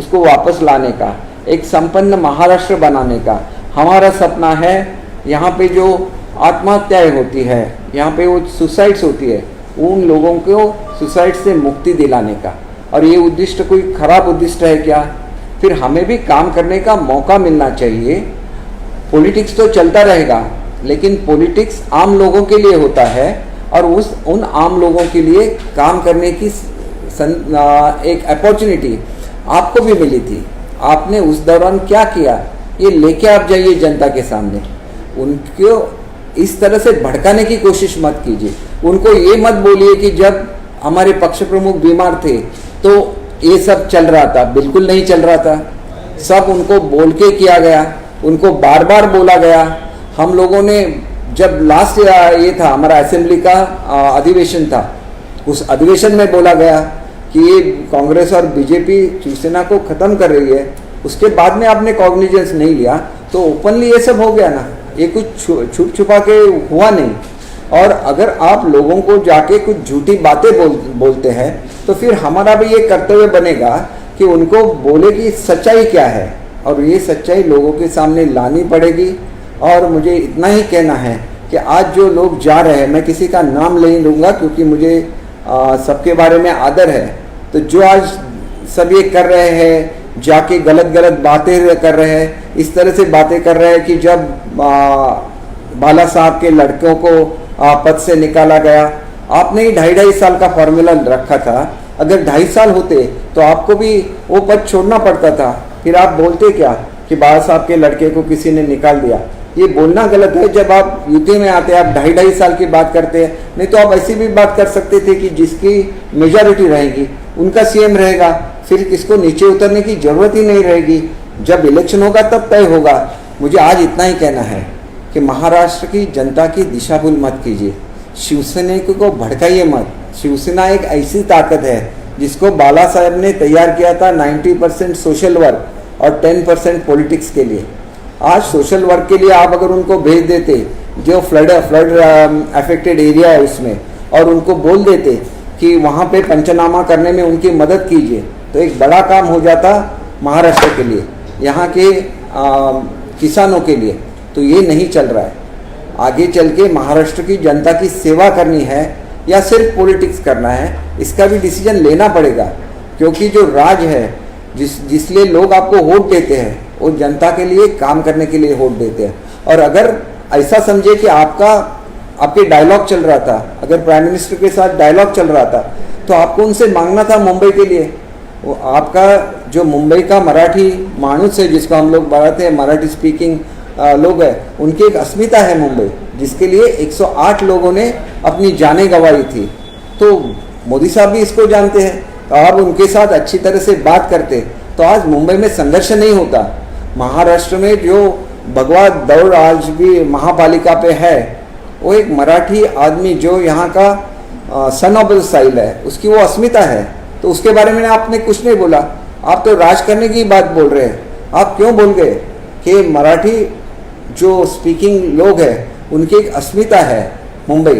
उसको वापस लाने का एक संपन्न महाराष्ट्र बनाने का। हमारा सपना है यहाँ पे जो आत्महत्याएँ होती है यहाँ पे वो सुसाइड्स होती है उन लोगों को सुसाइड से मुक्ति दिलाने का। और ये उद्दिष्ट कोई खराब उद्दिष्ट है क्या? फिर हमें भी काम करने का मौका मिलना चाहिए। पॉलिटिक्स तो चलता रहेगा लेकिन पॉलिटिक्स आम लोगों के लिए होता है और उस उन आम लोगों के लिए काम करने की सन, आ, एक अपॉर्चुनिटी आपको भी मिली थी। आपने उस दौरान क्या किया? ये लेके आप जाइए जनता के सामने। उनको इस तरह से भड़काने की कोशिश मत कीजिए। उनको ये मत बोलिए कि जब हमारे पक्ष प्रमुख बीमार थे तो ये सब चल रहा था। बिल्कुल नहीं चल रहा था। सब उनको बोल के किया गया। उनको बार बार बोला गया। हम लोगों ने जब लास्ट ये था, हमारा असेंबली का अधिवेशन था, उस अधिवेशन में बोला गया कि ये कांग्रेस और बीजेपी शिवसेना को ख़त्म कर रही है, उसके बाद में आपने कॉग्निजेंस नहीं लिया तो ओपनली ये सब हो गया ना। ये कुछ छुप छुपा के हुआ नहीं। और अगर आप लोगों को जाके कुछ झूठी बातें बोल, बोलते हैं तो फिर हमारा भी ये कर्तव्य बनेगा कि उनको बोले कि सच्चाई क्या है। और ये सच्चाई लोगों के सामने लानी पड़ेगी। और मुझे इतना ही कहना है कि आज जो लोग जा रहे हैं, मैं किसी का नाम नहीं लूँगा, क्योंकि मुझे सबके बारे में आदर है। तो जो आज सब ये कर रहे हैं जाके गलत गलत बातें कर रहे हैं इस तरह से बातें कर रहे हैं कि जब आ, बाला साहब के लड़कों को आ, पद से निकाला गया आपने ही ढाई ढाई साल का फॉर्मूला रखा था। अगर ढाई साल होते तो आपको भी वो पद छोड़ना पड़ता था। फिर आप बोलते क्या कि बाला साहब के लड़के को किसी ने निकाल दिया? ये बोलना गलत है जब आप यूपी में आते हैं आप ढाई ढाई साल की बात करते हैं नहीं तो आप ऐसी भी बात कर सकते थे कि जिसकी मेजॉरिटी रहेगी। उनका सीएम रहेगा। फिर किसको नीचे उतरने की ज़रूरत ही नहीं रहेगी। जब इलेक्शन होगा, तब तय होगा। मुझे आज इतना ही कहना है कि महाराष्ट्र की जनता की दिशा भूल मत कीजिए। शिवसेना को भड़काइए मत। शिवसेना एक ऐसी ताकत है, जिसको बाला साहेब ने तैयार किया था 90 परसेंट सोशल वर्क और 10 परसेंट पॉलिटिक्स के लिए। आज सोशल वर्क के लिए आप अगर उनको भेज देते, जो फ्लड फ्लड अफेक्टेड एरिया है उसमें, और उनको बोल देते कि वहाँ पे पंचनामा करने में उनकी मदद कीजिए। तो एक बड़ा काम हो जाता महाराष्ट्र के लिए यहाँ के आ, किसानों के लिए। तो ये नहीं चल रहा है। आगे चल के महाराष्ट्र की जनता की सेवा करनी है या सिर्फ़ पॉलिटिक्स करना है इसका भी डिसीज़न लेना पड़ेगा। क्योंकि जो राज है जिस जिसलिए लोग आपको वोट देते हैं वो जनता के लिए काम करने के लिए वोट देते हैं। और अगर ऐसा समझे कि आपका आपके डायलॉग चल रहा था। अगर प्राइम मिनिस्टर के साथ डायलॉग चल रहा था तो आपको उनसे मांगना था मुंबई के लिए। वो आपका जो मुंबई का मराठी मानुस है, जिसको हम लोग बताते हैं, मराठी स्पीकिंग लोग हैं, उनकी एक अस्मिता है मुंबई, जिसके लिए 108 लोगों ने अपनी जानें गंवाई थी। तो मोदी साहब भी इसको जानते हैं। तो आप उनके साथ अच्छी तरह से बात करते तो आज मुंबई में संघर्ष नहीं होता। महाराष्ट्र में जो भगवा दौड़ आज भी महापालिका पे है वो एक मराठी आदमी जो यहाँ का सन ऑफ़ द साइल है, उसकी वो अस्मिता है। तो उसके बारे में आपने कुछ नहीं बोला। आप तो राज करने की बात बोल रहे हैं। आप क्यों बोल गए कि मराठी जो स्पीकिंग लोग हैं, उनकी एक अस्मिता है मुंबई?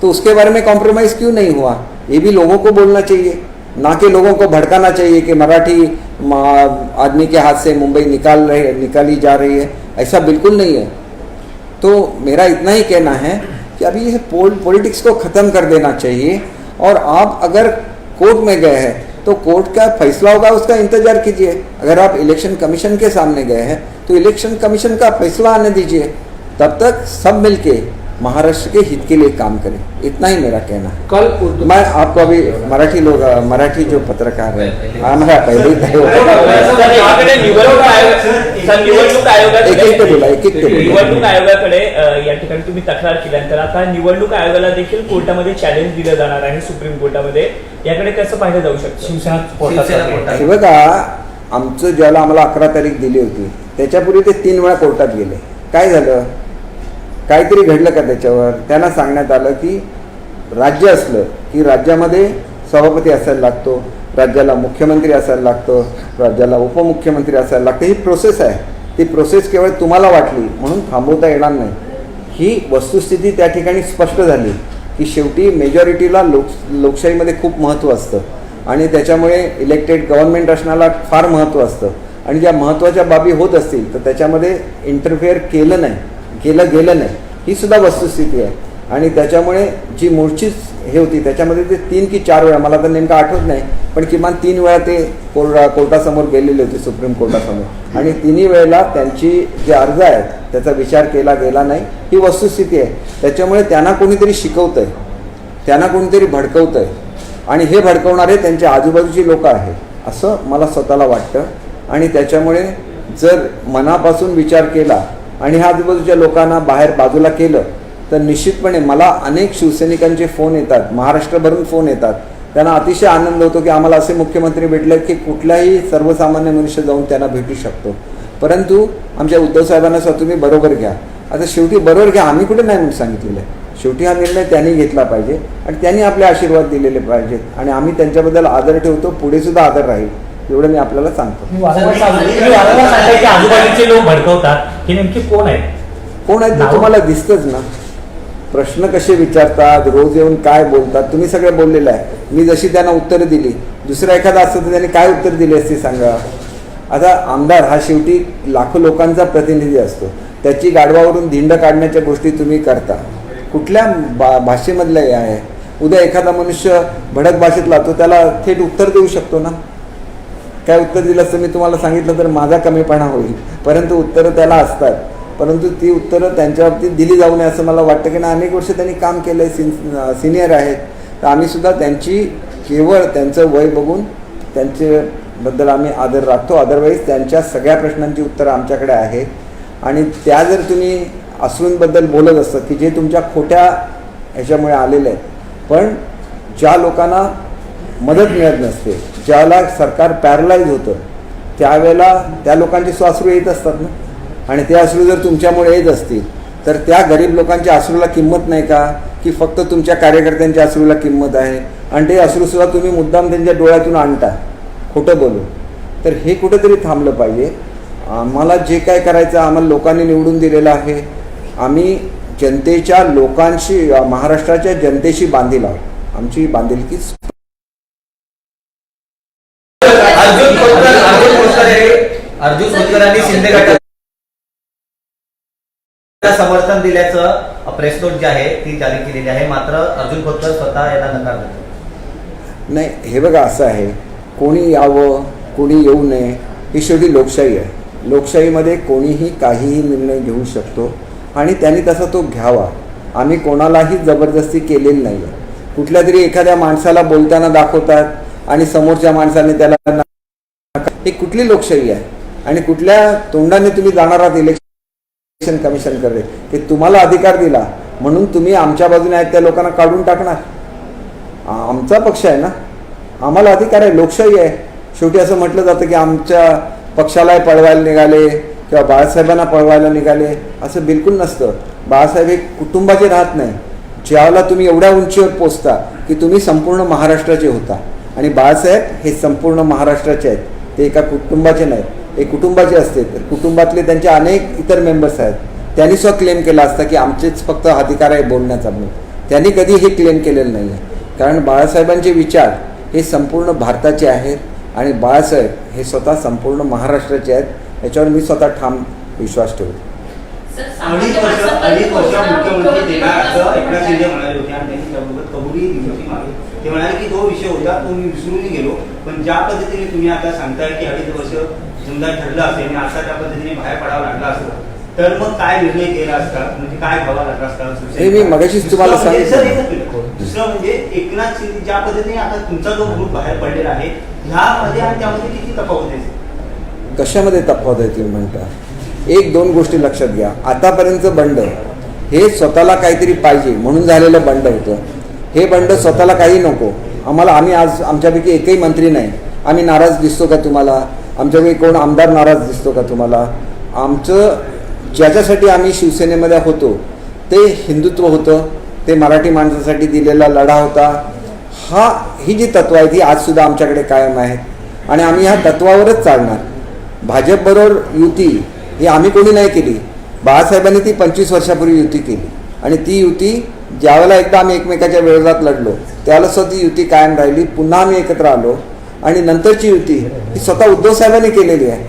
तो उसके बारे में कॉम्प्रोमाइज़ क्यों नहीं हुआ? ये भी लोगों को बोलना चाहिए। ना कि लोगों को भड़काना चाहिए कि मराठी आदमी के हाथ से मुंबई निकाल रहे, निकाली जा रही है। ऐसा बिल्कुल नहीं है। तो मेरा इतना ही कहना है कि अभी ये पॉलिटिक्स को ख़त्म कर देना चाहिए। और आप अगर कोर्ट में गए हैं तो कोर्ट का फैसला होगा, उसका इंतज़ार कीजिए। अगर आप इलेक्शन कमीशन के सामने गए हैं तो इलेक्शन कमीशन का फैसला आने दीजिए। तब तक सब मिलके महाराष्ट्र के हित के लिए काम करें इतना ही मेरा कहना है कल मैं आपको अभी मराठी लोग मराठी जो पत्रकार है हमारा पहले ही तय होता एक एक ते बोला, एक एक. निवडणूक आयोगाकडे या ठिकाणी तुम्ही तक्रार केल्यानंतर आता निवडणूक आयोगाला देखील कोर्टामध्ये चॅलेंज दिलं जाणार आहे सुप्रीम कोर्टामध्ये याकडे कसं पाहिलं जाऊ शकतं शिवसेना. हे बघा आमचं ज्याला आम्हाला अकरा तारीख दिली होती त्याच्यापूर्वी ते तीन वेळा कोर्टात गेले काय झालं काहीतरी घडलं का त्याच्यावर? त्यांना सांगण्यात आलं की राज्य असलं की राज्यामध्ये सभापती असायला लागतो राज्याला मुख्यमंत्री असायला लागतो राज्याला उपमुख्यमंत्री असायला लागतं. ही प्रोसेस आहे. ती प्रोसेस केवळ तुम्हाला वाटली म्हणून थांबवता येणार नाही. ही वस्तुस्थिती त्या ठिकाणी स्पष्ट झाली की शेवटी मेजॉरिटीला लोक लोकशाहीमध्ये खूप महत्त्व असतं. आणि त्याच्यामुळे इलेक्टेड गव्हर्नमेंट असण्याला फार महत्त्व असतं. आणि ज्या महत्त्वाच्या बाबी होत असतील तर त्याच्यामध्ये इंटरफेअर केलं नाही. केलं गेलं नाही. ही सुद्धा वस्तुस्थिती आहे. आणि त्याच्यामुळे जी मूळचीच हे होती त्याच्यामध्ये ते तीन की चार वेळा मला तर नेमकं आठवत नाही पण किमान तीन वेळा ते कोर्टा कोर्टासमोर गेलेले होते सुप्रीम कोर्टासमोर. आणि तिन्ही वेळेला त्यांची जे अर्ज आहेत त्याचा विचार केला गेला नाही. ही वस्तुस्थिती आहे. त्याच्यामुळे त्यांना कोणीतरी शिकवतं आहे त्यांना कोणीतरी भडकवतं आहे आणि हे भडकवणारे त्यांच्या आजूबाजूची लोक आहेत असं मला स्वतःला वाटतं. आणि त्याच्यामुळे जर मनापासून विचार केला आणि ह्या आजूबाजूच्या लोकांना बाहेर बाजूला केलं तर निश्चितपणे मला अनेक शिवसैनिकांचे फोन येतात महाराष्ट्रभरून फोन येतात. त्यांना अतिशय आनंद होतो की आम्हाला असे मुख्यमंत्री भेटले की कुठलाही सर्वसामान्य मनुष्य जाऊन त्यांना भेटू शकतो. परंतु आमच्या उद्धवसाहेबांना साहेबांना तुम्ही बरोबर घ्या. आता शेवटी बरोबर घ्या आम्ही कुठे नाही म्हणून सांगितलेलं आहे. शेवटी हा निर्णय त्यांनी घेतला पाहिजे आणि त्यांनी आपले आशीर्वाद दिलेले पाहिजेत. आणि आम्ही त्यांच्याबद्दल आदर ठेवतो पुढे सुद्धा आदर राहील एवढं मी आपल्याला सांगतो. आजूबाजूचे लोक भडकवतात. हे नेमके कोण आहेत? कोण आहे ते नाव? तुम्हाला दिसतंच ना. प्रश्न कसे विचारतात? रोज येऊन काय बोलतात? तुम्ही सगळे बोललेलं आहे. मी जशी त्यांना उत्तरं दिली दुसरा एखादा असतं तर त्यांनी काय उत्तर दिली असती सांगा. आता आमदार हा शेवटी लाखो लोकांचा प्रतिनिधी असतो. त्याची गाडवावरून धिंड काढण्याच्या गोष्टी तुम्ही करता. कुठल्या बा भाषेमधलं हे आहे उद्या एखादा मनुष्य भडक भाषेतला तो त्याला थेट उत्तर देऊ शकतो ना? काय उत्तर दिलं असतं मी तुम्हाला सांगितलं तर माझा कमीपणा होईल. परंतु उत्तरं त्याला असतात. परंतु ती उत्तरं त्यांच्या बाबतीत दिली जाऊ नये असं मला वाटतं की ना अनेक वर्ष त्यांनी काम केलं आहे सिन सिनियर आहेत. तर आम्हीसुद्धा त्यांची केवळ त्यांचं वय बघून त्यांच्याबद्दल आम्ही आदर राखतो. अदरवाईज त्यांच्या सगळ्या प्रश्नांची उत्तरं आमच्याकडे आहे आणि त्या जर तुम्ही असूंबद्दल बोलत असतं की जे तुमच्या खोट्या ह्याच्यामुळे आलेले आहेत. पण ज्या लोकांना मदत मिळत नसते. ज्याला सरकार पॅरलाईज होतं त्यावेळेला त्या लोकांचे स्वाश्रू येत असतात ना. आणि ते अश्रू जर तुमच्यामुळे येत असतील तर त्या गरीब लोकांच्या अश्रूला किंमत नाही का? की फक्त तुमच्या कार्यकर्त्यांच्या अश्रूला किंमत आहे? आणि ते अश्रूसुद्धा तुम्ही मुद्दाम त्यांच्या डोळ्यातून आणता. खोटं बोलू. तर हे कुठेतरी थांबलं पाहिजे. आम्हाला जे काय करायचं आम्हाला लोकांनी निवडून दिलेलं आहे. आम्ही जनतेच्या लोकांशी महाराष्ट्राच्या जनतेशी बांधील आहोत. आमची बांधिलकी अर्जुन खोतकर अर्जुन खोतकर हे अर्जुन खोतकर यांनी शिंदे गटाला समर्थन दिल्याचं प्रेस नोट जी आहे ती जारी केलेली आहे. मात्र अर्जुन खोतकर स्वतः याला नकार देतो. नाही हे बघा असं आहे. कोणी यावं कोणी येऊ नये ही शेवटी लोकशाही आहे. लोकशाहीमध्ये कोणीही काहीही निर्णय घेऊ शकतो आणि त्यांनी तसा तो घ्यावा. आम्ही कोणालाही जबरदस्ती केलेली नाही आहे कुठल्या तरी एखाद्या माणसाला बोलताना दाखवतात आणि समोरच्या माणसाने त्याला ही कुठली लोकशाही आहे? आणि कुठल्या तोंडाने तुम्ही जाणार आहात इलेक्शन कमिशनकडे ते की तुम्हाला अधिकार दिला. म्हणून तुम्ही आमच्या बाजूने आहेत त्या लोकांना काढून टाकणार. आमचा पक्ष आहे ना? आम्हाला अधिकार आहे लोकशाही आहे. शेवटी असं म्हटलं जातं की आमच्या पक्षाला पळवायला निघाले किंवा बाळासाहेबांना पळवायला निघाले असं बिलकुल नसतं. बाळासाहेब हे कुटुंबाचे राहत नाही. ज्यावेळेला तुम्ही एवढ्या उंचीवर पोचता की तुम्ही संपूर्ण महाराष्ट्राचे होता. आणि बाळासाहेब हे संपूर्ण महाराष्ट्राचे आहेत. ते एका कुटुंबाचे नाहीत. एक कुटुंबाचे असते. तर कुटुंबातले त्यांचे अनेक इतर मेंबर्स आहेत. त्यांनी सुद्धा क्लेम केला असता की आमचेच फक्त अधिकार आहे बोलण्याचा म्हणून. त्यांनी कधी हे क्लेम केलेलं नाही आहे कारण बाळासाहेबांचे विचार हे संपूर्ण भारताचे आहेत आणि बाळासाहेब हे स्वतः संपूर्ण महाराष्ट्राचे आहेत. याच्यावर मी स्वतः ठाम विश्वास ठेवतो. अडीच वर्ष अडीच वर्ष मुख्यमंत्री देणार असं एकनाथ शिंदे म्हणाले होते आणि त्यांनी त्याबाबत कबुली दिली होती मागे. ते म्हणाले की तो विषय होता तो मी विसरून गेलो. पण ज्या पद्धतीने तुम्ही आता सांगताय की अडीच वर्ष समजा ठरलं असेल आणि आता त्या पद्धतीने बाहेर पडावं लागलं असतं तर मग काय निर्णय केला असता? म्हणजे काय व्हावा लागला असता? मी मगाशीच तुम्हाला दुसरं म्हणजे-. दुसरं म्हणजे एकनाथ शिंदे ज्या पद्धतीने आता तुमचा जो ग्रुप बाहेर पडलेला आहे ह्यामध्ये आणि त्यामध्ये किती तफावत आहे? कशामध्ये तफावत आहे तुम्ही म्हणता? एक दोन गोष्टी लक्षात घ्या. आतापर्यंतचं बंड हे स्वतःला काहीतरी पाहिजे म्हणून झालेलं बंड होतं. हे बंड स्वतःला काही नको. आम्हाला आम्ही आज आमच्यापैकी एकही मंत्री नाही. आम्ही नाराज दिसतो का तुम्हाला? आमच्यापैकी कोण आमदार नाराज दिसतो का तुम्हाला? आमचं ज्याच्यासाठी आम्ही शिवसेनेमध्ये होतो ते हिंदुत्व होतं ते मराठी माणसासाठी दिलेला लढा होता. हा ही जी तत्व आहेत ही आजसुद्धा आमच्याकडे कायम आहेत. आणि आम्ही ह्या तत्वावरच चालणार. भाजपबरोबर युती ही आम्ही कोणी नाही केली. बाळासाहेबांनी ती पंचवीस वर्षापूर्वी युती केली. आणि ती युती ज्यावेळेला एकदा आम्ही एकमेकाच्या विरोधात लढलो त्यावेळेला स्वतः ती युती कायम राहिली पुन्हा आम्ही एकत्र आलो आणि नंतरची युती ही स्वतः उद्धव साहेबांनी केलेली आहे.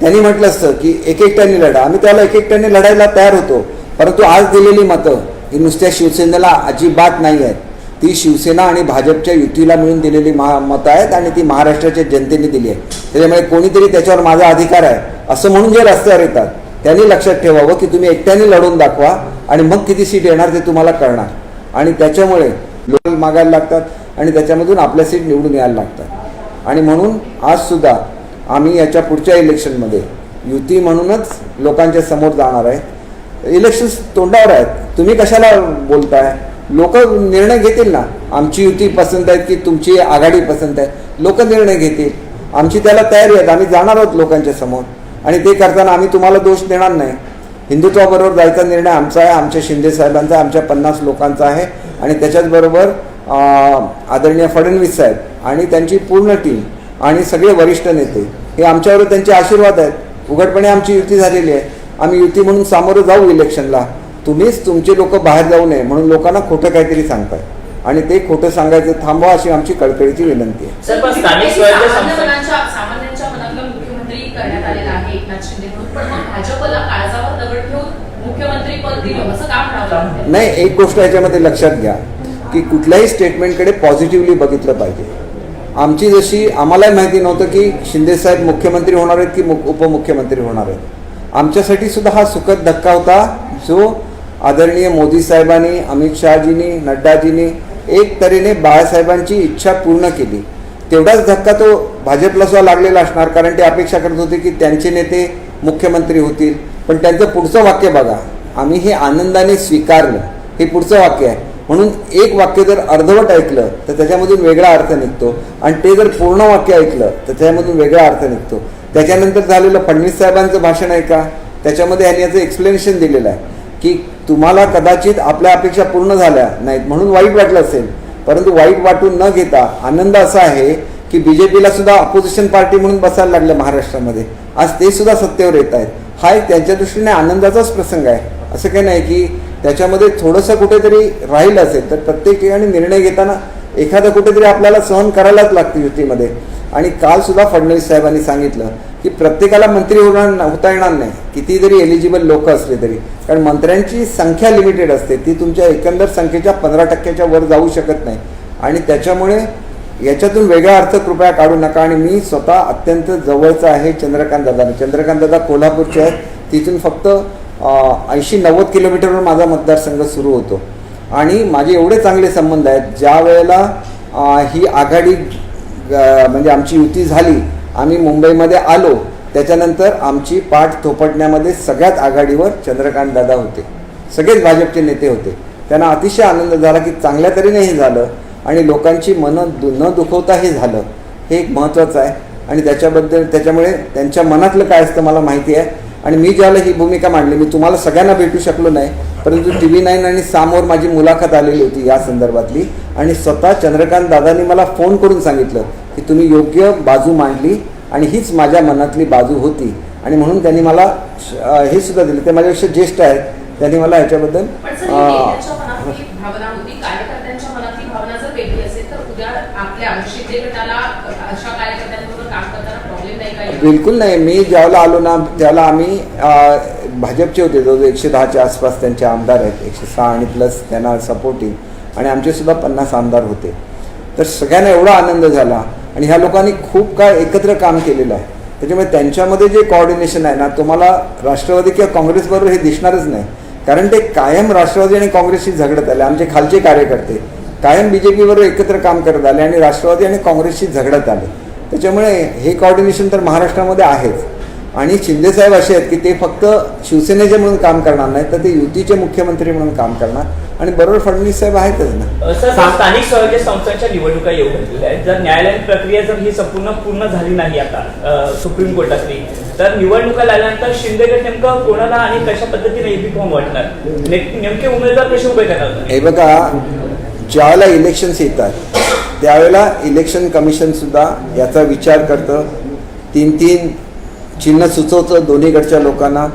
त्यांनी म्हटलं असतं की एक एकट्याने लढा. आम्ही त्याला एक एकट्याने लढायला तयार होतो परंतु आज दिलेली मतं ही नुसत्या शिवसेनेला अजिबात नाही आहेत. ती शिवसेना आणि भाजपच्या युतीला मिळून दिलेली महा मतं आहेत आणि ती महाराष्ट्राच्या जनतेने दिली आहे त्याच्यामुळे कोणीतरी त्याच्यावर माझा अधिकार आहे असं म्हणून जे रस्त्यावर येतात त्यांनी लक्षात ठेवावं की तुम्ही एकट्याने लढून दाखवा आणि मग किती सीट येणार ते तुम्हाला कळणार. आणि त्याच्यामुळे लोक मागायला लागतात आणि त्याच्यामधून आपल्या सीट निवडून यायला लागतात. आणि म्हणून आज सुद्धा आम्ही याच्या पुढच्या इलेक्शनमध्ये युती म्हणूनच लोकांच्या समोर जाणार आहे. इलेक्शन्स तोंडावर आहेत. तुम्ही कशाला बोलताय? लोक निर्णय घेतील ना. आमची युती पसंत आहे की तुमची आघाडी पसंत आहे. लोक निर्णय घेतील. आमची त्याला तयारी आहेत. आम्ही जाणार आहोत लोकांच्या समोर. आणि ते करताना आम्ही तुम्हाला दोष देणार नाही. हिंदुत्वाबरोबर जायचा निर्णय आमचा आहे आमच्या शिंदे साहेबांचा आहे, आमच्या पन्नास लोकांचा आहे आणि त्याच्याचबरोबर आदरणीय फडणवीस साहेब आणि त्यांची पूर्ण टीम आणि सगळे वरिष्ठ नेते हे आमच्यावर त्यांचे आशीर्वाद आहेत. उघडपणे आमची युती झालेली आहे. आम्ही युती म्हणून सामोरं जाऊ इलेक्शनला. तुम्हीच तुमचे लोक बाहेर जाऊ नये म्हणून लोकांना खोटं काहीतरी सांगताय. आणि ते खोटं सांगायचं थांबवा अशी आमची कळकळीची विनंती आहे सर, पण स्थानिक मुख्यमंत्री स्वराज्य सामान्य संस्था- मनाच्या- सामान्यांच्या मनातला मुख्यमंत्री करण्यात आलेला आहे एकनाथ शिंदे म्हणून पण मग भाजपला काळजावर दगड ठेवून मुख्यमंत्री पद दिलं असं काम नाही एक गोष्ट याच्यामध्ये लक्षात घ्या की कुठल्याही स्टेटमेंटकडे पॉझिटिव्हली बघितलं पाहिजे. आमची जशी आम्हालाही माहिती नव्हतं की शिंदेसाहेब मुख्यमंत्री होणार आहेत की उपमुख्यमंत्री होणार आहेत. आमच्यासाठी सुद्धा हा सुखद धक्का होता जो आदरणीय मोदी साहेबांनी अमित शहाजींनी नड्डाजींनी एक तऱ्हेने बाळासाहेबांची इच्छा पूर्ण केली. तेवढाच धक्का तो भाजपला सुद्धा लागलेला असणार कारण ते अपेक्षा करत होते की त्यांचे नेते मुख्यमंत्री होतील. पण त्यांचं पुढचं वाक्य बघा. आम्ही हे आनंदाने स्वीकारलं. हे पुढचं वाक्य आहे. म्हणून एक वाक्य जर अर्धवट ऐकलं तर त्याच्यामधून वेगळा अर्थ निघतो. आणि ते जर पूर्ण वाक्य ऐकलं तर त्याच्यामधून वेगळा अर्थ निघतो. त्याच्यानंतर झालेलं फडणवीस साहेबांचं भाषण आहे का? त्याच्यामध्ये यांनी याचं एक्सप्लेनेशन दिलेलं आहे की तुम्हाला कदाचित आपल्या अपेक्षा पूर्ण झाल्या नाहीत म्हणून वाईट वाटलं असेल. परंतु वाईट वाटून न घेता आनंद असा आहे की बी जे सुद्धा अपोजिशन पार्टी म्हणून बसायला लागलं महाराष्ट्रामध्ये. आज ते सुद्धा सत्तेवर येत आहेत. हा एक त्यांच्या दृष्टीने आनंदाचाच प्रसंग आहे. असं काही नाही की त्याच्यामध्ये थोडंसं कुठेतरी राहिलं असेल तर प्रत्येक ठिकाणी निर्णय घेताना एखादं कुठेतरी आपल्याला सहन करायलाच लागते युतीमध्ये. आणि काल सुद्धा फडणवीस साहेबांनी सांगितलं की प्रत्येकाला मंत्री होणार होता येणार नाही. किती जरी एलिजिबल लोक असले तरी. कारण मंत्र्यांची संख्या लिमिटेड असते. ती तुमच्या एकंदर संख्येच्या पंधरा टक्क्याच्या वर जाऊ शकत नाही. आणि त्याच्यामुळे याच्यातून वेगळा अर्थ कृपया काढू नका. आणि मी स्वतः अत्यंत जवळचा आहे चंद्रकांत दादा. चंद्रकांत दादा कोल्हापूरचे आहेत. तिथून फक्त ऐंशी नव्वद किलोमीटरवर माझा मतदारसंघ सुरू होतो. आणि माझे एवढे चांगले संबंध आहेत. ज्या वेळेला ही आघाडी म्हणजे आमची युती झाली आम्ही मुंबईमध्ये आलो त्याच्यानंतर आमची पाठ थोपटण्यामध्ये सगळ्यात आघाडीवर चंद्रकांत दादा होते. सगळेच भाजपचे नेते होते. त्यांना अतिशय आनंद झाला की चांगल्या तऱ्हेने हे झालं आणि लोकांची मनं दु न दुखवता हे झालं. हे एक महत्त्वाचं आहे. आणि त्याच्याबद्दल त्याच्यामुळे त्यांच्या मनातलं काय असतं मला माहिती आहे. आणि मी ज्याला ही भूमिका मांडली मी तुम्हाला सगळ्यांना भेटू शकलो नाही परंतु टी व्ही नाईन आणि सामोर माझी मुलाखत आलेली होती या संदर्भातली. आणि स्वतः चंद्रकांत दादांनी मला फोन करून सांगितलं की तुम्ही योग्य बाजू मांडली आणि हीच माझ्या मनातली बाजू होती. आणि म्हणून त्यांनी मला हे सुद्धा दिलं. ते माझ्यापेक्षा ज्येष्ठ आहेत. त्यांनी मला ह्याच्याबद्दल? बिलकुल नाही. मी ज्यावेळेला आलो ना त्यावेळेला आम्ही भाजपचे होते. जवळजवळ एकशे दहाच्या आसपास त्यांचे आमदार आहेत. एकशे सहा आणि प्लस त्यांना सपोर्टिंग आणि आमचे सुद्धा पन्नास आमदार होते. तर सगळ्यांना एवढा आनंद झाला. आणि ह्या लोकांनी खूप काय एकत्र काम केलेलं आहे. त्याच्यामुळे त्यांच्यामध्ये जे कॉर्डिनेशन आहे ना तुम्हाला राष्ट्रवादी किंवा काँग्रेसबरोबर हे दिसणारच नाही. कारण ते कायम राष्ट्रवादी आणि काँग्रेसशी झगडत आले. आमचे खालचे कार्यकर्ते कायम बी जे पीबरोबर एकत्र काम करत आले आणि राष्ट्रवादी आणि काँग्रेसशी झगडत आले. त्याच्यामुळे हे कॉर्डिनेशन तर महाराष्ट्रामध्ये आहेच. आणि शिंदेसाहेब असे आहेत की ते फक्त शिवसेनेचे म्हणून काम करणार नाही तर ते युतीचे मुख्यमंत्री म्हणून काम करणार. आणि बरोबर फडणवीस साहेब आहेतच ना. स्थानिक स्वराज्य संस्थांच्या निवडणुका येऊ घातलेल्या आहेत. जर न्यायालयीन प्रक्रिया जर ही संपूर्ण पूर्ण झाली नाही आता सुप्रीम कोर्टातली तर निवडणुका लागल्यानंतर शिंदे गट नेमकं कोणाला आणि कशा पद्धतीने एबी फॉर्म वाटणार? नेमके उमेदवार कसे उभे करणार? हे बघा ज्यावेळेला इलेक्शन्स येतात त्यावेळेला इलेक्शन कमिशन सुद्धा याचा विचार करतं. तीन तीन चिन्ह सुचवतं दोन्हीकडच्या लोकांना.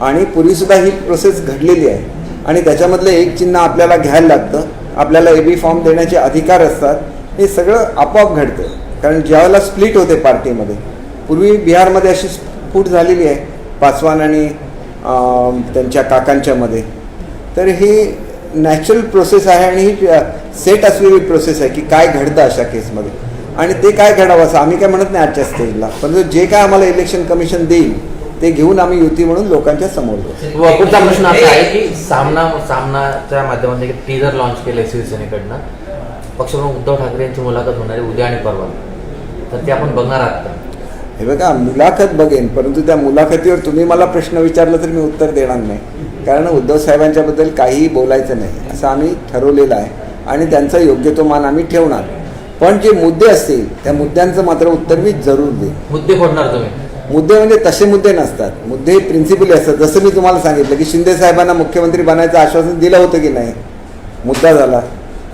आणि पूर्वीसुद्धा ही प्रोसेस घडलेली आहे. आणि त्याच्यामधलं एक चिन्ह आपल्याला घ्यायला लागतं. आपल्याला ए बी फॉर्म देण्याचे अधिकार असतात. हे सगळं आपोआप घडतं. कारण ज्यावेळेला स्प्लिट होते पार्टीमध्ये पूर्वी बिहारमध्ये अशी फूट झालेली आहे. पासवान आणि त्यांच्या काकांच्यामध्ये तर ही नॅचरल प्रोसेस आहे आणि ही सेट असलेली प्रोसेस आहे की काय घडतं अशा केसमध्ये आणि ते काय घडावं असं आम्ही काय म्हणत नाही आजच्या स्टेजला परंतु जे काय आम्हाला इलेक्शन कमिशन देईल ते घेऊन आम्ही युती म्हणून लोकांच्या समोर जाऊ. व पुढचा प्रश्न असा आहे की सामना सामनाच्या माध्यमातून एक टीजर लॉन्च केलंय शिवसेनेकडनं. पक्षप्रमुख उद्धव ठाकरे यांची मुलाखत होणार आहे उद्या आणि परवा. तर ते आपण बघणार आहात का? हे बघा मुलाखत बघेन परंतु त्या मुलाखतीवर तुम्ही मला प्रश्न विचारला तर मी उत्तर देणार नाही. कारण उद्धव साहेबांच्याबद्दल काहीही बोलायचं नाही असं आम्ही ठरवलेलं आहे. आणि त्यांचा योग्य तो मान आम्ही ठेवणार. पण जे मुद्दे असतील त्या मुद्द्यांचं मात्र उत्तर मी जरूर देईन. मुद्दे फोडणार तुम्ही. मुद्दे म्हणजे तसे मुद्दे नसतात. मुद्दे प्रिन्सिपली असतात. जसं मी तुम्हाला सांगितलं की शिंदे साहेबांना मुख्यमंत्री बनायचं आश्वासन दिलं होतं की नाही मुद्दा झाला.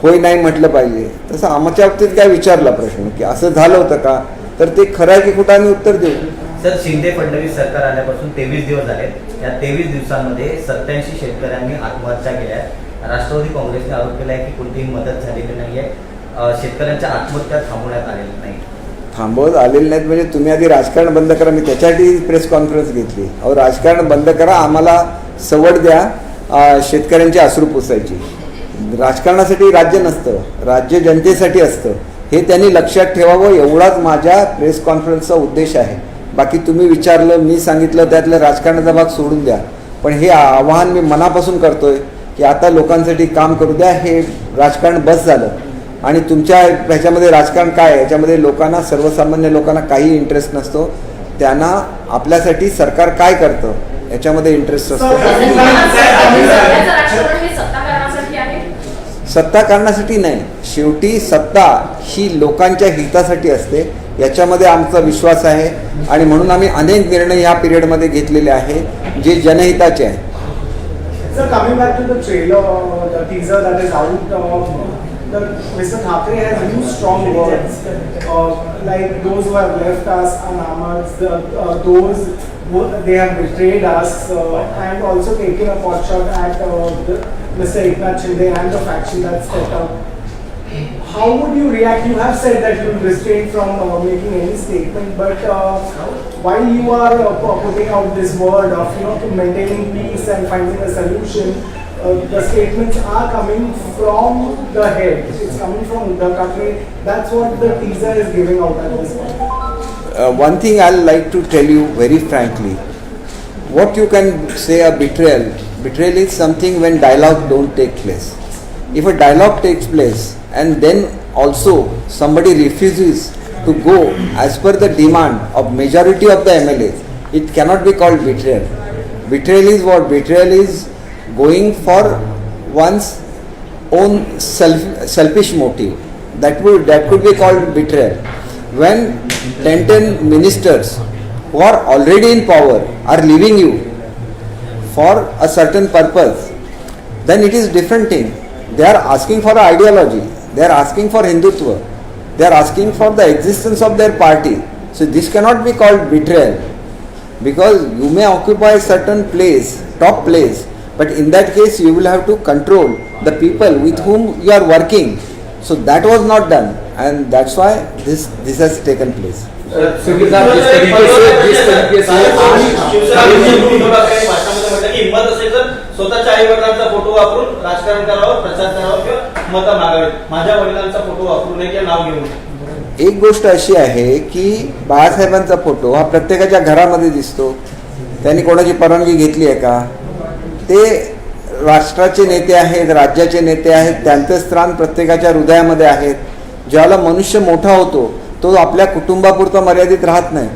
होय नाही म्हटलं पाहिजे. तसं आमच्या बाबतीत काय विचारला प्रश्न? की असं झालं होतं का? तर ते खरं आहे की खोटं आम्ही उत्तर देऊ. सर शिंदे फडणवीस सरकार आल्यापासून तेवीस दिवस झाले या तेवीस दिवसांमध्ये सत्याऐंशी शेतकऱ्यांनी आत्महत्या केल्या. राष्ट्रवादी काँग्रेसने आरोप केला आहे की कोणतीही मदत झालेली नाहीये. अं, शेतकऱ्यांच्या आत्महत्या थांबवण्यात आलेल्या नाही. थांबवत आलेले नाहीत म्हणजे तुम्ही आधी राजकारण बंद करा. मी त्याच्यासाठी प्रेस कॉन्फरन्स घेतली. अहो राजकारण बंद करा. आम्हाला सवड द्या. शेतकऱ्यांची आसरू पुसायची. राजकारणासाठी राज्य नसतं. राज्य जनतेसाठी असतं. हे त्यांनी लक्षात ठेवावं. एवढाच माझ्या प्रेस कॉन्फरन्सचा उद्देश आहे. बाकी तुम्ही विचारलं मी सांगितलं त्यातलं राजकारणाचा भाग सोडून द्या. पण हे आवाहन मी मनापासून करतोय की आता लोकांसाठी काम करू द्या. हे राजकारण बस झालं. आणि तुमच्या ह्याच्यामध्ये राजकारण काय आहे? याच्यामध्ये लोकांना सर्वसामान्य लोकांना काही इंटरेस्ट नसतो. त्यांना आपल्यासाठी सरकार काय करतं? याच्यामध्ये इंटरेस्ट असतो. हे सत्ता आहे? करण्यासाठी नाही. शेवटी सत्ता ही लोकांच्या हितासाठी असते. याच्यामध्ये आमचा विश्वास आहे. आणि म्हणून आम्ही अनेक निर्णय या पिरियडमध्ये घेतलेले आहे जे जनहिताचे आहेत The Mr. Thackeray has used strong words, uh, like those who have left us unarmored, the, uh, those who they have betrayed us, uh, and also taken a pot shot at uh, the, Mr. Eknath Shinde and the faction that set up. How would you react? You have said that you'll refrain from uh, making any statement, but uh, while you are putting out this word of you know maintaining peace and finding a solution, uh, the statements are coming from the head. It's coming from the country. That's what the teaser is giving out at this point. uh, one thing I'll like to tell you very frankly. What you can say a betrayal, betrayal is something when dialogue don't take place. If a dialogue takes place and then also somebody refuses to go as per the demand of majority of the MLAs, it cannot be called betrayal. Betrayal is what? Betrayal is going for one's own self, selfish motive. That would that could be called betrayal. When 10 10 ministers who are already in power are leaving you for a certain purpose, then it is different thing. They are asking for ideology. They are asking for Hindutva. They are asking for the existence of their party. So this cannot be called betrayal because you may occupy certain place, top place, but in that case you will have to control the people with whom you are working. So that was not done, and that's why this this has taken place. स्वतःच्या आई वडिलांचा photo वापरून राजकारण करावं प्रचार करावं किंवा मतं मागावीत माझ्या वडिलांचा फोटो वापरू नये किंवा नाव घेऊ नये एक गोष्ट अशी आहे की बाळासाहेबांचा फोटो हा प्रत्येकाच्या घरामध्ये दिसतो त्यांनी कोणाची परवानगी घेतली आहे का ते राष्ट्राचे नेते आहेत राज्याचे नेते आहेत त्यांचं स्थान प्रत्येकाच्या हृदयामध्ये आहेत. ज्याला मनुष्य मोठा होतो तो आपल्या कुटुंबापुरता मर्यादित राहत नाही.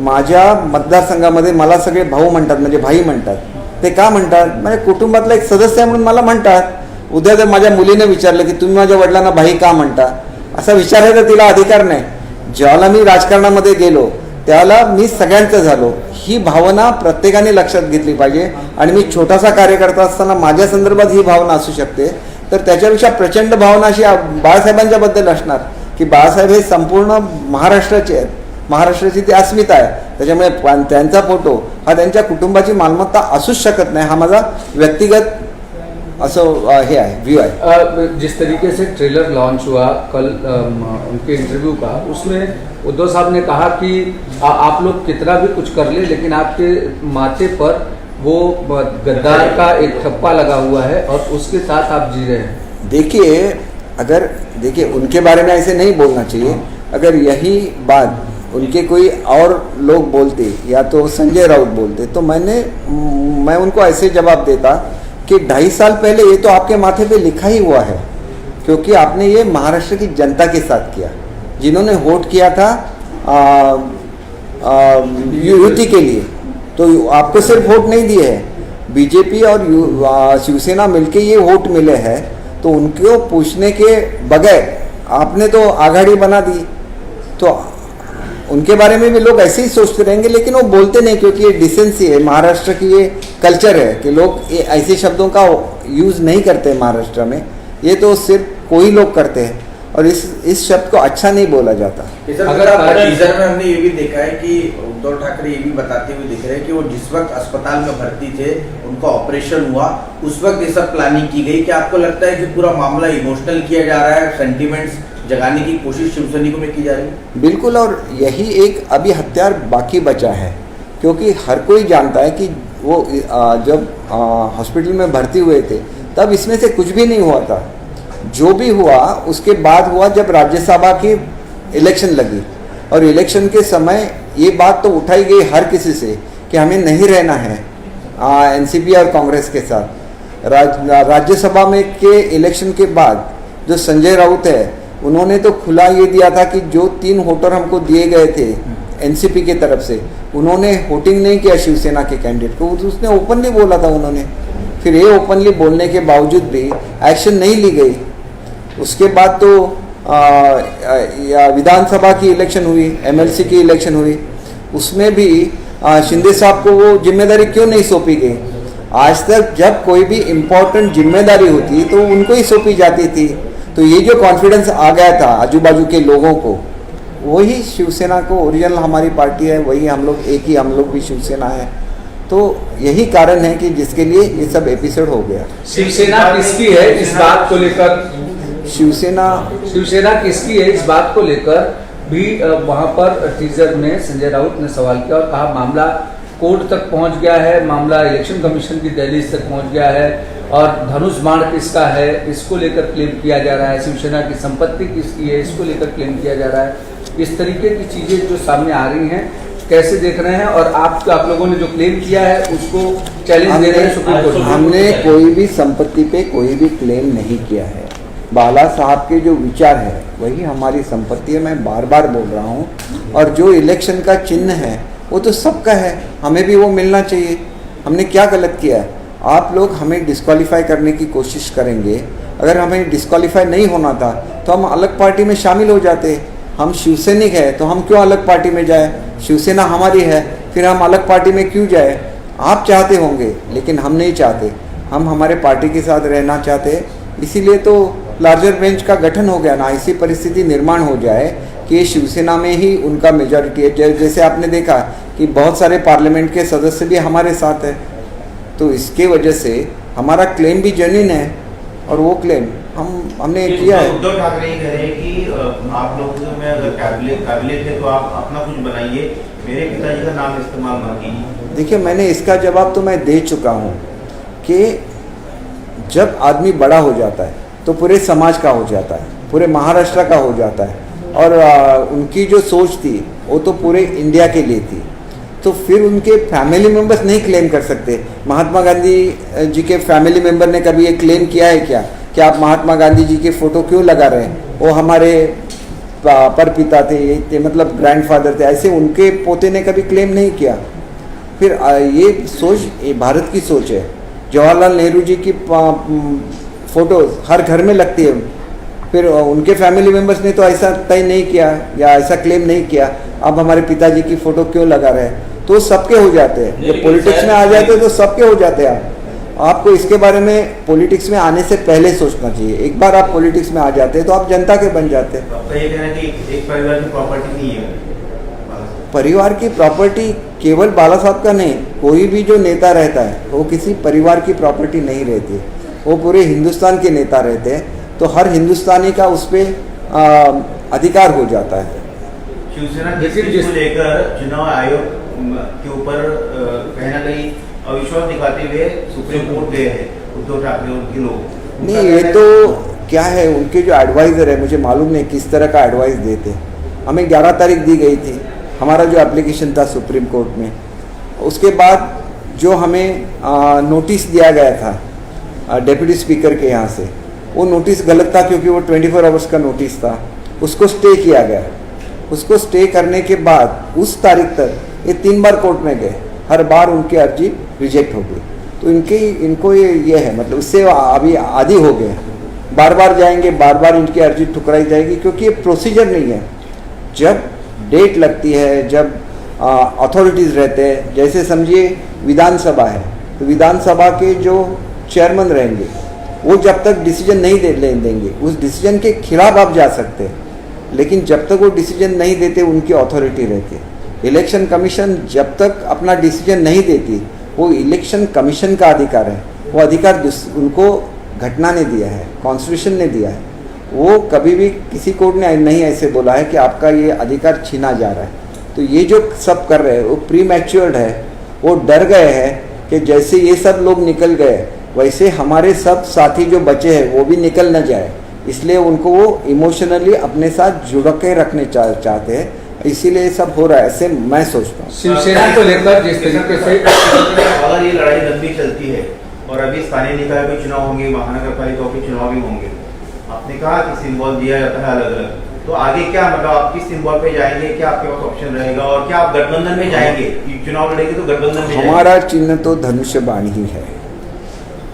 माझ्या मतदारसंघामध्ये मला सगळे भाऊ म्हणतात म्हणजे भाई म्हणतात. ते का म्हणतात? म्हणजे कुटुंबातला एक सदस्य म्हणून मला म्हणतात. उद्या जर माझ्या मुलीने विचारलं की तुम्ही माझ्या वडिलांना भाई का म्हणता? असा विचारायचा तिला अधिकार नाही. ज्याला मी राजकारणामध्ये गेलो त्याला मी सगळ्यांचं झालो. ही भावना प्रत्येकाने लक्षात घेतली पाहिजे. आणि मी छोटासा कार्यकर्ता असताना माझ्या संदर्भात ही भावना असू शकते. तर त्याच्यापेक्षा प्रचंड भावना अशी बाळासाहेबांच्या बद्दल असणार की बाळासाहेब हे संपूर्ण महाराष्ट्राचे आहेत. महाराष्ट्राची ती अस्मिता आहे. त्याच्यामुळे त्यांचा फोटो हा त्यांच्या कुटुंबाची मालमत्ता असूच शकत नाही. हा माझा व्यक्तिगत अ, हे व्ह्यू आहे जिस तरीके से ट्रेलर लॉन्च हुआ कल उनके इंटरव्यू का उसमें उद्धव साहब ने कहा कि आ, आप लोग कितना भी कुछ कर ले लेकिन आपके माथे पर वो गद्दार का एक ठप्पा लगा हुआ है और उसके साथ आप जी रहे हैं। देखिए अगर देखिए उनके बारे में ऐसे नहीं बोलना चाहिए। अगर यही बात उनके कोई और लोग बोलते या तो संजय राउत बोलते तो मैंने मैं उनको ऐसे जवाब देता कि ढाई साल पहले ये तो आपके माथे पे लिखा ही हुआ है, क्योंकि आपने ये महाराष्ट्र की जनता के साथ किया, जिन्होंने वोट किया था युति के लिए। तो आपको सिर्फ़ वोट नहीं दिए हैं। बीजेपी और शिवसेना मिलके ये वोट मिले हैं तो उनको पूछने के बगैर आपने तो आघाड़ी बना दी। तो उनके बारे में भी लोग ऐसे ही सोचते रहेंगे लेकिन वो बोलते नहीं क्योंकि ये डिसेंसी है महाराष्ट्र की ये कल्चर है कि लोग ऐसे शब्दों का यूज़ नहीं करते महाराष्ट्र में। ये तो सिर्फ़ कोई लोग करते हैं। और इस इस शब्द को अच्छा नहीं बोला जाता। अगर आप टीजर में हमने ये भी देखा है कि उद्धव ठाकरे ये भी बताते हुए दिख रहे हैं कि वो जिस वक्त अस्पताल में भर्ती थे उनका ऑपरेशन हुआ उस वक्त ये सब प्लानिंग की गई। कि आपको लगता है कि पूरा मामला इमोशनल किया जा रहा है? सेंटिमेंट्स जगाने की कोशिश शिवसैनिकों में की जा रही है? बिल्कुल, और यही एक अभी हथियार बाकी बचा है, क्योंकि हर कोई जानता है कि वो जब हॉस्पिटल में भर्ती हुए थे, तब इसमें से कुछ भी नहीं हुआ था। जो भी हुआ, उसके बाद हुआ जब राज्यसभा की इलेक्शन लगी, और इलेक्शन के समय ये बात तो उठाई गई हर किसी से कि हमें नहीं रहना है एनसीपी और कांग्रेस के साथ। राज्यसभा में के इलेक्शन के बाद जो संजय राउत है उन्होंने तो खुला ये दिया था कि जो तीन वोटर हमको दिए गए थे एनसीपी की तरफ़ से उन्होंने वोटिंग नहीं किया शिवसेना के कैंडिडेट को। उसने ओपनली बोला था उन्होंने। फिर ये ओपनली बोलने के बावजूद भी एक्शन नहीं ली गई। उसके बाद तो विधानसभा की इलेक्शन हुई एमएलसी की इलेक्शन हुई। उसमें भी आ, शिंदे साहब को वो ज़िम्मेदारी क्यों नहीं सौंपी गई? आज तक जब कोई भी इम्पोर्टेंट ज़िम्मेदारी होती तो उनको ही सौंपी जाती थी। तो ये जो कॉन्फिडेंस आ गया था आजू बाजू के लोगों को वही शिवसेना को ओरिजिनल हमारी पार्टी है वही हम लोग एक ही हम लोग भी शिवसेना है। तो यही कारण है कि जिसके लिए ये सब एपिसोड हो गया। शिवसेना किसकी है? इस बात को लेकर। शिवसेना शिवसेना किसकी है? इस बात को लेकर भी वहाँ पर टीजर में संजय राउत ने सवाल किया और कहा मामला कोर्ट तक पहुँच गया है मामला इलेक्शन कमीशन की दहलीज तक पहुँच गया है। और धनुष बाण किसका है इसको लेकर क्लेम किया जा रहा है शिवसेना की संपत्ति किसकी है इसको लेकर क्लेम किया जा रहा है। इस तरीके की चीज़ें जो सामने आ रही हैं कैसे देख रहे हैं और आप आप लोगों ने जो क्लेम किया है उसको चैलेंज दे रहे हैं सुप्रीम कोर्ट हमने कोई भी संपत्ति पे कोई भी क्लेम नहीं किया है। बाला साहब के जो विचार है वही हमारी संपत्ति है मैं बार बार बोल रहा हूँ। और जो इलेक्शन का चिन्ह है वो तो सबका है हमें भी वो मिलना चाहिए। हमने क्या गलत किया है? आप लोग हमें डिस्qualify करने की कोशिश करेंगे। अगर हमें डिस्qualify नहीं होना था तो हम अलग पार्टी में शामिल हो जाते। हम शिवसैनिक है तो हम क्यों अलग पार्टी में जाए? शिवसेना हमारी है, फिर हम अलग पार्टी में क्यों जाए? आप चाहते होंगे, लेकिन हम नहीं चाहते। हम हमारे पार्टी के साथ रहना चाहते। इसीलिए तो लार्जर बेंच का गठन हो गया ना, ऐसी परिस्थिति निर्माण हो जाए कि शिवसेना में ही उनका मेजॉरिटी है। जैसे आपने देखा कि बहुत सारे पार्लियामेंट के सदस्य भी हमारे साथ है। तो इसके वजह से हमारा क्लेम भी जेन्युइन है और वो क्लेम हम हमने किया है। उद्धव ठाकरे कह रहे हैं कि आप लोगों में अगर काबिलियत है तो आप अपना कुछ बनाइए। मेरे पिताजी का नाम इस्तेमाल मत कीजिए। देखिए मैंने इसका जवाब तो मैं दे चुका हूँ कि जब आदमी बड़ा हो जाता है तो पूरे समाज का हो जाता है पूरे महाराष्ट्र का हो जाता है। और आ, उनकी जो सोच थी वो तो पूरे इंडिया के लिए थी। तो फिर उनके फैमिली मेंबर्स नहीं क्लेम कर सकते। महात्मा गांधी जी के फैमिली मेंबर ने कभी ये क्लेम किया है क्या? कि आप महात्मा गांधी जी के फ़ोटो क्यों लगा रहे हैं? वो हमारे पर पिता थे, ये थे मतलब ग्रैंडफादर थे, ऐसे उनके पोते ने कभी क्लेम नहीं किया। फिर ये सोच, ये भारत की सोच है। जवाहरलाल नेहरू जी की फ़ोटोज़ हर घर में लगती है। फिर उनके फैमिली मेंबर्स ने तो ऐसा तय नहीं किया या ऐसा क्लेम नहीं किया। अब हमारे पिताजी की फ़ोटो क्यों लगा रहे हैं? तो सबके हो जाते हैं। जब पॉलिटिक्स में आ जाते हैं तो सबके हो जाते हैं। आप आपको इसके बारे में पॉलिटिक्स में आने से पहले सोचना चाहिए। एक बार आप पॉलिटिक्स में आ जाते हैं तो आप जनता के बन जाते हैं। आपका ये कहना है एक परिवार की प्रॉपर्टी नहीं है। परिवार की प्रॉपर्टी केवल बाला साहब का नहीं कोई भी जो नेता रहता है वो किसी परिवार की प्रॉपर्टी नहीं रहती। वो पूरे हिंदुस्तान के नेता रहते हैं। तो हर हिंदुस्तानी का उस पर अधिकार हो जाता है। शिवसेना लेकर चुनाव आयोग के ऊपर कहीं ना कहीं अविश्वास दिखाते हुए सुप्रीम कोर्ट गए हैं उद्धव ठाकरे उनके लोग। नहीं ये तो क्या है उनके जो एडवाइज़र है मुझे मालूम नहीं किस तरह का एडवाइस देते हमें 11 तारीख दी गई थी हमारा जो एप्लीकेशन था सुप्रीम कोर्ट में। उसके बाद जो हमें आ, नोटिस दिया गया था डेप्यूटी स्पीकर के यहाँ से वो नोटिस गलत था क्योंकि वो 24 फोर आवर्स का नोटिस था। उसको स्टे किया गया। उसको स्टे करने के बाद उस तारीख तक ये तीन बार कोर्ट में गए। हर बार उनकी अर्जी रिजेक्ट हो गई। तो इनके, इनको ये ये है मतलब उससे अभी आदि हो गए बार बार जाएँगे, बार बार इनकी अर्जी ठुकराई जाएगी, क्योंकि ये प्रोसीजर नहीं है। जब डेट लगती है, जब अथॉरिटीज़ रहते हैं, जैसे समझिए विधानसभा है तो विधानसभा के जो चेयरमैन रहेंगे, वो जब तक डिसीज़न नहीं दे, ले, देंगे। उस डिसीज़न के खिलाफ आप जा सकते हैं, लेकिन जब तक वो डिसीज़न नहीं देते, उनकी अथॉरिटी रहती है। इलेक्शन कमीशन जब तक अपना डिसीज़न नहीं देती, वो इलेक्शन कमीशन का अधिकार है। वो अधिकार उनको घटना ने दिया है कॉन्स्टिट्यूशन ने दिया है। वो कभी भी किसी कोर्ट ने नहीं ऐसे बोला है कि आपका ये अधिकार छीना जा रहा है। तो ये जो सब कर रहे हैं, वो प्री मैच्योर्ड है। वो डर गए हैं कि जैसे ये सब लोग निकल गए, वैसे हमारे सब साथी जो बचे हैं, वो भी निकल न जाए। इसलिए उनको वो इमोशनली अपने साथ जुड़ के रखने चाहते हैं। इसीलिए ये सब हो रहा है ऐसे मैं सोचता हूँ। शिवसेना को लेकर जिस तरीके से अगर ये लड़ाई लंबी चलती है और अभी स्थानीय निकाय के चुनाव होंगे महानगर पालिकाओं के चुनाव भी होंगे आपने कहा कि सिंबल दिया जाता है अलग अलग तो आगे क्या मतलब आप किस सिंबल पे जाएँगे क्या आपके पास ऑप्शन रहेगा और क्या आप गठबंधन में जाएँगे? चुनाव लड़ेंगे तो गठबंधन में हमारा चिन्ह तो धनुष्य बाण ही है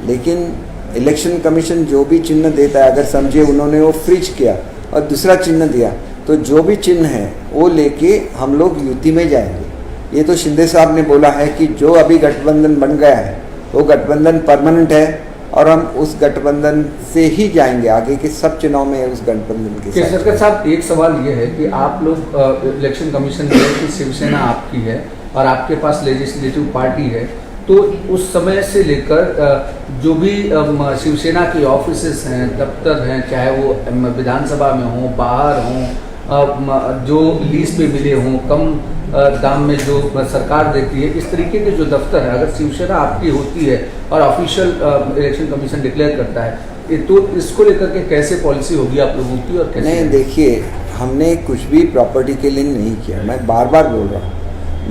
लेकिन इलेक्शन कमीशन जो भी चिन्ह देता है अगर समझे उन्होंने वो फ्रिज किया और दूसरा चिन्ह दिया तो जो भी चिन्ह है वो लेके हम लोग युति में जाएँगे। ये तो शिंदे साहब ने बोला है कि जो अभी गठबंधन बन गया है वो गठबंधन परमानेंट है और हम उस गठबंधन से ही जाएँगे आगे के सब चुनाव में उस गठबंधन के साथ। साहब एक सवाल ये है कि आप लोग इलेक्शन कमीशन में कि शिवसेना आपकी है और आपके पास लेजिस्लेटिव पार्टी है तो उस समय से लेकर जो भी शिवसेना की ऑफिसेस हैं दफ्तर हैं चाहे वो विधानसभा में हों बाहर हों जो लीज पे मिले हों, कम दाम में जो सरकार देती है, इस तरीके के जो दफ्तर है, अगर शिवसेना आपकी होती है और ऑफिशियल इलेक्शन कमीशन डिक्लेयर करता है तो इसको लेकर के कैसे पॉलिसी होगी आप लोगों की और कैसे? नहीं, देखिए, हमने कुछ भी प्रॉपर्टी के लिए नहीं किया। मैं बार बार बोल रहा हूँ।